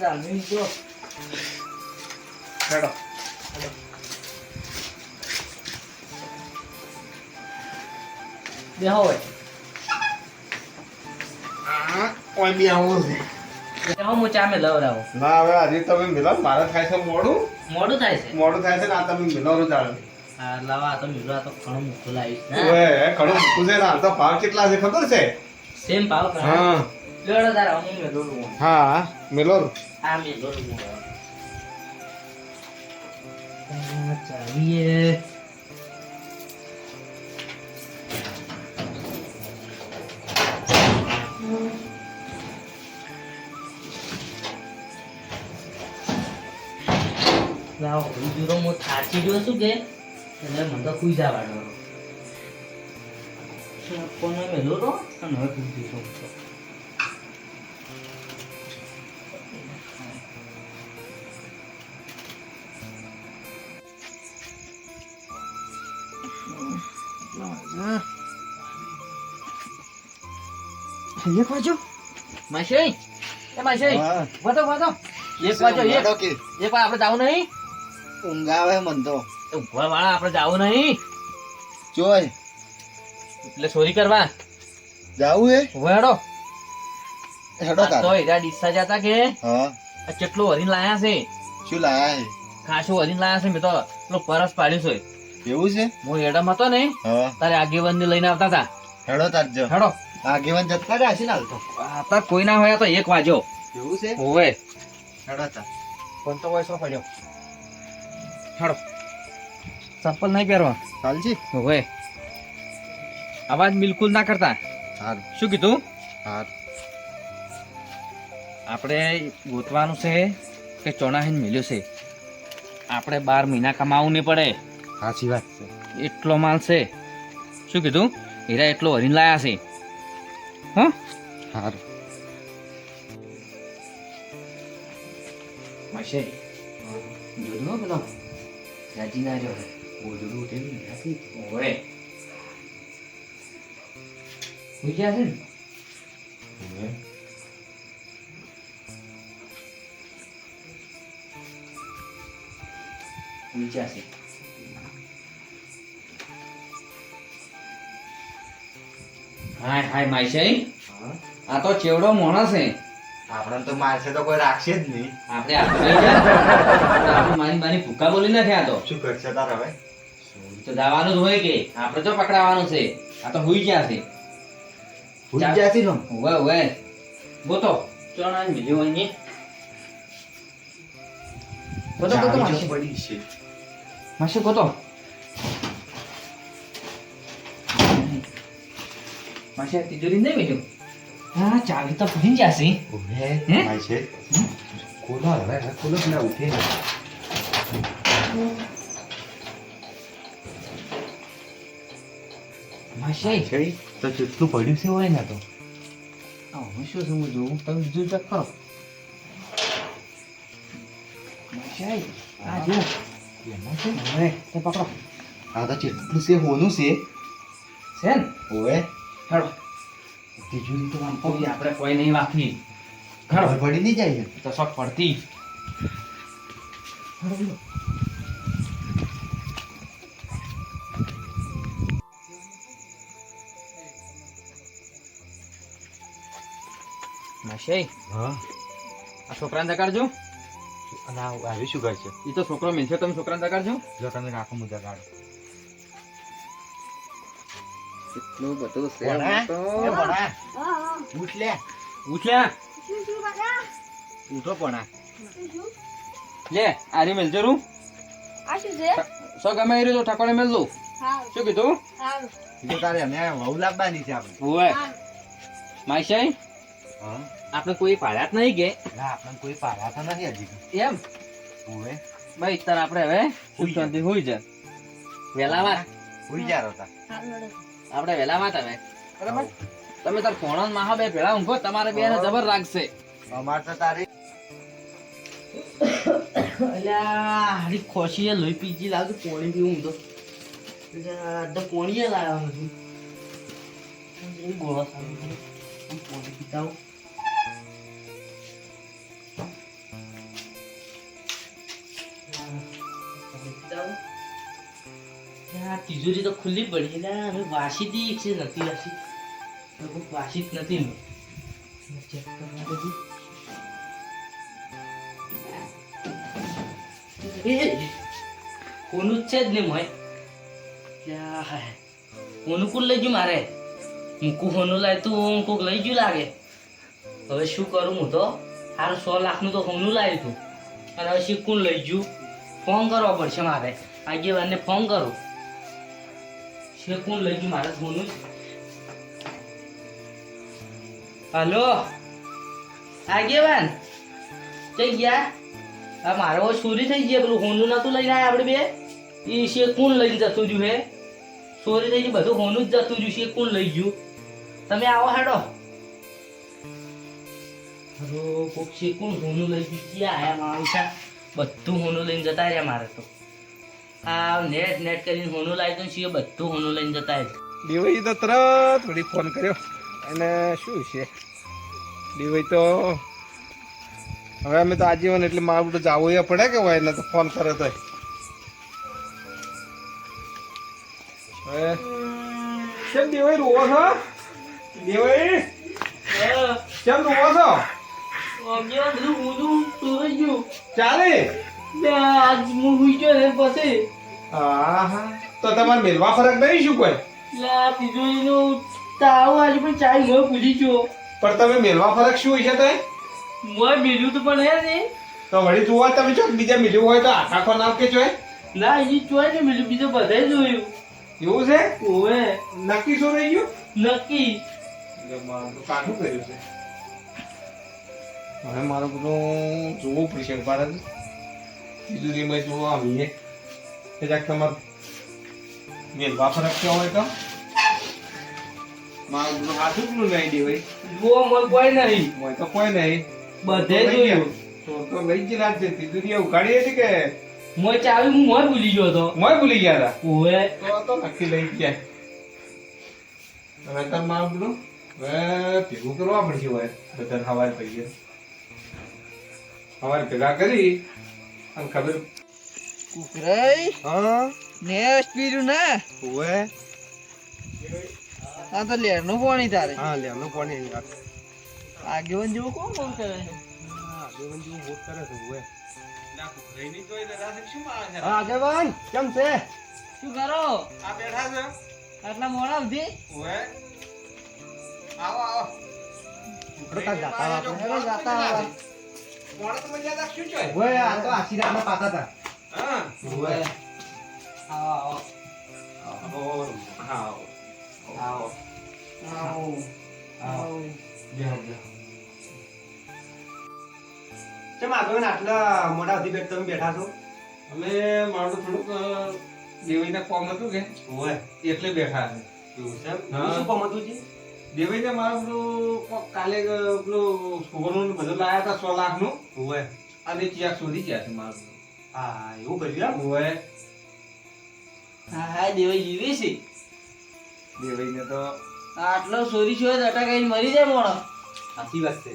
જાનવી જો હેડો. બેહો હોય આ ઓય આવું છે બેહો હું ચા મેં લવરાવો. ના હવે હજી તમે મિલો મારે થાય છે મોડું. મોડું થાય છે? મોડું થાય છે ને આ તમે મિલો જાણે. હા લાવા આ તો મિલો આ તો ઘણું મૂકું લાવીશ. ને ઓએ ઘણું મૂકું છે ને આ તો ભાવ કેટલા છે ખબર છે? સેમ ભાવ હા. હું મેલો ચાવીએ. બીજું હું થાચી ગયો છું કે? એટલે મને તો ખુઈ જવાનો કોને મેલો રો અને હવે ખુઈ જઈશું એક વાજો માસી. એ માસી. હા. વાતો વાતો એક વાજો એક. એક વાર આપણે જાવું નહીં? ઊંઘાવે મન તો ઊંઘવા વાળા આપણે જાવું નહીં? જોય એટલે ચોરી કરવા. જાવું એ? વેડો હેડો કા તો એરા ડીસા જતા કે? હા. આ કેટલું હરીને લાયા છે? શું લાયા છે? ખાસું હરીન લાયા છે મેં તો પેલો પરસ પાડ્યું છે. એવું છે? હું એડમ હતો ને તારે આગેવાન ને લઈને આવતા હતા હેડો તારજો હેડો. આગેવાન જતા જ છે ને હાલ તો. આતા કોઈ ના હોય તો એક વાજો. એવું છે? હોવે. હેડો તા પણ તો વયસો પડ્યો. હેડો. ચપ્પલ નહીં પહેરવા. ચાલજી હોવે. અવાજ બિલકુલ ના કરતા. હાર. શું કીધું? હાર. આપણે ગોતવાનું છે કે ચોણાહીન મિલ્યું છે? આપણે બાર મહિના કમાવું નહીં પડે. સાચી વાત છે. એટલો માલ છે. શું કીધું? હીરા એટલો હરીને લાયા છે. હા? સારું પેલો. રાજી ના બોજડું નથી. છે ને? હાય હાય માઈશાઈ આ તો ચેવડો માણસ હે. આપણે તો મારશે તો કોઈ રાખશે જ નહીં. આપણે આપણે મારી મારી ભૂકા બોલી નાખ્યા તો. શું કરશે તાર હવે? તો દાવાનું જ હોય કે આપણે તો પકડાવાનું છે. આ તો હુઈ ગયા છે. ભૂલી જશે ને? હવે ઓવે ગોતો. ચણા આ બીજું અહીં ગોતો ચાવી માસી પડી છે. માસી ગોતો. આ તિજોરી નહીં બેઠું હા ચાવી તો ભૂલી જશે. ઓહે હે? ભાઈ છે. ખોલો હવે ખોલો પેલા ઉઠે ને માસી. છે તો કેટલું પડ્યું છે હોય ને તો. આ હું શું હું જોઉં તમે બીજું ચેક કરો. માસી આ જો એમાં છે ને? હવે તે પકડો. આ તો કેટલું છે હોનું છે. છે ને? ઓવે હેડો તિજોરી તો આમ કોઈ આપણે કોઈ નહીં ખબર હેડો પડી નહીં જાય તો શોખ પડતી. માસી હા. આ છોકરાને દગાડજો. અને આ આવી શું કરશે એ તો છોકરો મિલશે તમે છોકરાને દગાડજો. જો તમે રાખો મુદ્દા કાઢો કેટલું બધું છે તો. ભણા. ઉઠ લે. ઉઠ્યા ઉઠો પણ લે આરી મેલજો રૂ સો ગમે એ રહ્યું તો ઠાકોરે મેલ દઉં શું કીધું? તો તારે અમે વહુ લાવવાની છે આપણે. ઓવે માઈશાઈ આપણે કોઈ પાડ્યા નહીં કે. ના આપણે કોઈ પાડ્યા તો નથી હજી એમ? ઓવે ભાઈ તાર આપણે હવે શાંતિ હોઈ જાય. વેલા વાત ઉઈ જા રોતા. આપણે વેલા માં તમે બરાબર? તમે તાર ફોણનમાં બે ભેળા ઊંઘો તમારે બે જબર રાખશે. અમાર તો તારી અલ્યા હરી ખોશીએ લોહી પીજી લાગે પોણી પીવું તો. તો પોણીએ પોણી પીતાવું તિજોરી તો ખુલ્લી પડી એટલે હવે વાસી દી છે, નથી વાસી. વાસી જ નથી. ચેક કરવા કોનું છે જ ને મોય. કોનું કુલ લઈ ગયું મારે? મૂકું હોનું લાય તું કોક લઈ ગયું લાગે. હવે શું કરું હું તો? હારું સો લાખનું તો હોનું લાવ્યું તું. અને હવે શીખું લઈ ગયું? ફોન કરવો પડશે મારે. આગેવાનને ફોન કરું. શેકું લઈ ગયું મારે ફોન હલો? આગેવાન? કઈ ગયા? આ મારો ચોરી થઈ ગયા, પેલું હોનું નતું લઈને આવ્યા આપણે બે? એ કોણ લઈને જતું રહ્યું, હે? ચોરી થઈ ગઈ, બધું હોનું જ જતું રહ્યું શેકું લઈ ગયું? તમે આવો હાડો. કોક કોક કોણ હોનું લઈ ગયું? ક્યાં આવ્યા મારું બધું હોનું લઈને જતા રહ્યા મારે તો. આ નેટ નેટ કરીને હોનું લાવી દઉં છીએ બધું હોનું લઈને જતા દેવાઈ તો તરત વળી ફોન કર્યો. અને શું છે? દેવાઈ તો હવે અમે તો આજીવન એટલે મારું તો જવું એ પડે કે હોય એને તો ફોન કરે તો હવે કેમ દેવાઈ રોવો છો? દેવાઈ કેમ રોવો છો? બધું ચાલે? લે, આજ હું હુઈ ગયો ને પછી. હા હા તો તમારે મેલવા ફરક નહીં શું કોઈ? લે, તિજોરીનું તાવ આજે પણ ચાય મોય ભૂલી ગયો. પણ તમે મેલવા ફરક શું હોય છે તે મોય મેલ્યું તો પણ હે ને. તો વળી તું હોય તમે ચોક બીજા મિલ્યું હોય તો આખા ખો નામ કે ચોય ના હજી ચોય ને મેલ્યું બીજું બધાય જોયું. એવું છે? ઓવે. નક્કી શું રહી ગયું? નક્કી. કાઢું કર્યું છે. હવે મારે બધું જોવું પડશે ભારત એમાં જોવો આવીએ એ જાક તમારે મેલવા ફરક હોય તો. મારું હાથું પેલું નહીં દેવાય જુઓ મોય કોઈ નહીં. હોય તો કોઈ નહીં. બધે જોયું. તો તો લઈ જ લાગશે તીજુરી ઉઘાડી હતી કે? મોય ચાવી હું મોય ભૂલી ગયો તો મોય ભૂલી ગયા હતા? ઓવે. તો તો નક્કી લઈ ગયા. હવે તાર મારું બધું? હવે ભેગું કરવા પડશે હવે. બધા સવારે પડીએ સવારે ભેગા કરી. અને ખબર કુકરાઈ? હા? ને પીર્યું ના? ઓવે આ તો લેરનું પાણી તારે. હા લેરનું પાણી આગેવન જેવું કોણ કોણ કરે છે? આગેવાન કેમ છે? શું કરો? આ બેઠા છે. આટલા મોડા સુધી? ઓવે આવો આવો. જાતા. મોડા તો મજા રાખશું ચોય ઓય આ તો આશીર્વાદના પાતા હતા હા. ઓવે. આવો આવો. આવો હા આવો. આવો. આવો. કેમ આગળ આટલા મોટા સુધી બેઠ તમે બેઠા છો? અમે મારું તો થોડુંક દેવીના કોમ હતું કે એટલે બેઠા છે. એવું છે? શું કોમ હતું જી? દેવીને મારું પેલું કાલે પેલું સોનું ને બધું લાયા હતા સો લાખનું ઓય અને ચિયા શોધી ગયા છે મારું હા એવું કર્યું ઓવે હા હા દેવાઈ જીવી છે. દેવાઈને તો આટલો સોરી છો અટા કઈ મરી જાય મોણો. સાચી વાત છે.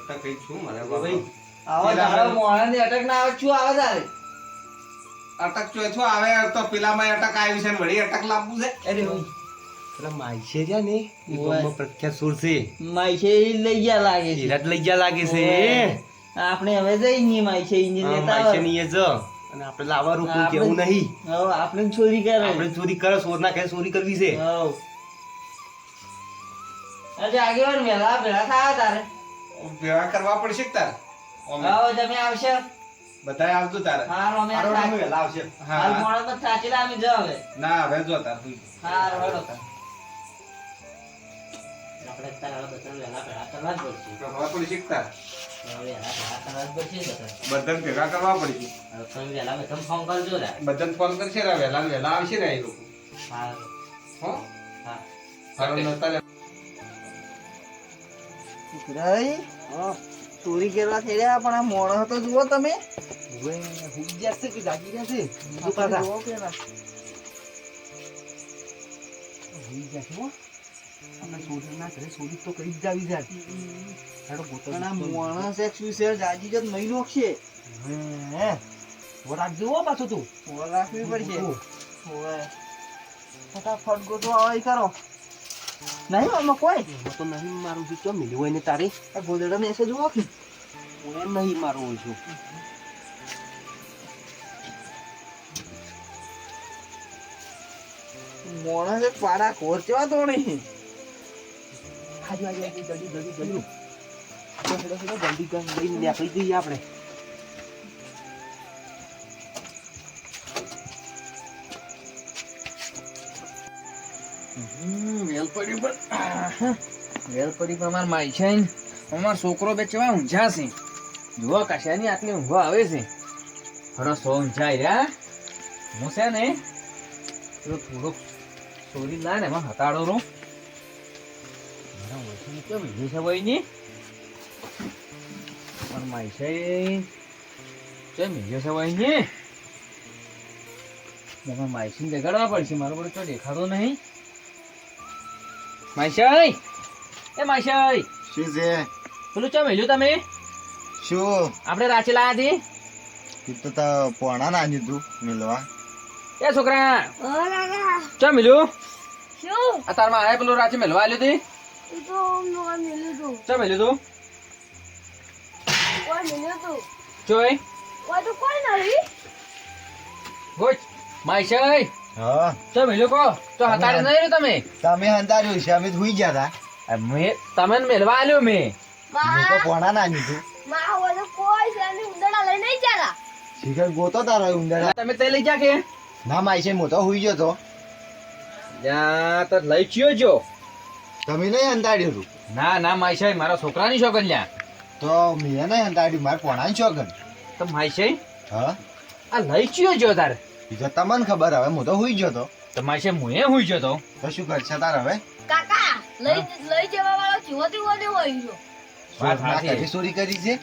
અટક કઈ છું મારે ભાઈ આવો પેલા તારા મોણાને અટક ના આવે છું આવે તારે? અટક છો આવે તો પેલામાં અટક આવ્યું છે ને વળી અટક લાવવું છે? અરે ભાઈ પેલા માઈશે છે ને એ ગામમાં પ્રખ્યાત સુર છે. માઈશે ઈ લઈ ગયા લાગે છે. હિરાટ લઈ ગયા લાગે છે. આપણે હવે જઈએ માઈશે ઈ હા, લેતા માઈશે ની એ જ. અને આપણે લાવવા રોકવું કેવું નહીં. હવે આપણે ચોરી કરે. આપણે ચોરી કરે સોર ના ઘરે ચોરી કરવી છે. હવ. આજે આગેવાન મેલા ભેળા થયા તારે. ભેળા કરવા પડશે તાર. આવો તમે આવશે. બધાય આવજો તારે. હાર અમે આવશે. હાલ હા મોડા પર થાચેલા અમે જો હવે. ના હવે જો તાર. હા રોડો. તાર. આપણે તારા ભેળા કરવા જ પડશે. તારે હવે બધાને ભેગા કરવા પડશે. તમે ફોન કરજો રા. બધાને ફોન કરશે ને વહેલા આવશે ને એ લોકો. હા. હો? હા. હારો નતા લે. કુકરાઈ ચોરી કરવા થઈ રહ્યા પણ આ મોણો તો જુઓ તમે. છે કે જાગી ગયા છે? જુઓ પેલા. હુઈ ગયા છે હો. આપણે સોરના ઘરે ચોરી તો કરી જ જાવી છે હેડો ગોતો પણ આ મોણસ એક જાજી જત નહીં નોખશે. હે ઓ રાખજો હો તું. ઓર પડશે. ઓ, ફટાફટ ગોતો આવે કરો. નહીં આમાં કોઈ? તો નહીં મારું છું ચો મિલ્યું હોય ને તારી? આ ગોદડા નહીં મારું હોય છું મોણા છે પાડા ખોરચવા તો નહીં. હાજી હાજી હાજી જલ્દી જલ્દી જલ્દી. હેડો, હેડો, જલ્દી નીકળી જઈએ આપણે. વેલપડી પર વેલપડી પર અમાર માઈ છે ને. અમાર છોકરો બે ચેવા ઊંઝા છે. જુઓ કશાની આટલી ઊંઘો આવે છે. ખરો સો ઊંઝા રહ્યા હું. છે ને થોડોક સોરી ના ને એમાં હતાડો રો મારા ઓળખીને કેમ ઊંઘી છે ભાઈ ની અમાર માઈ છે કેમ ઊંઘી છે પડશે મારો બધો તો દેખાતો નહીં માઈશાઈ એ માઈશાઈ શું? છે પેલું ચા મેલ્યું તમે શું? આપણે રાચી લાયા હતી એ તો તા પોણા ના તું મિલવા એ છોકરા ચો મેલ્યું આ તારમાં આયા પેલું રાચી મેલવા આવ્યું હતી? ચા મેલ્યું તું ચોય ગોચ માઈશાઈ હા. ચા મેલ્યું કો તો હતારે નહીં રહ્યું તમે? તમે હંતાર્યું છે અમે હુઈ ગયા હતા મેં તમે મેલવા આલ્યું મેં. મેં તો કોણા ના તું. શિખર ગોતો તારો ઉંદર તમે તે લઈ જા કે? ના માઈ છે હું તો હુઈ ગયો તો. જા તો લઈ ચિયો જો. તમે નહીં હંતાડ્યું છું ના ના માઈશાઈ મારા છોકરાની શોખન લ્યા. તો મેં નહીં હંતાડ્યું મારે કોણાની શોખન તો માઈશાઈ હા? આ લઈ ચિયો જો તારે? બીજો તો તમને ખબર હવે હું તો હુઈ ગયો તો. તો માઈશાઈ એ હુઈ ગયો તો? તો શું કરશે તાર હવે? કાકા લઈ લઈ જવા વાળો ચીવો ને હોય વાત ના સાચી. ચોરી કરી છે?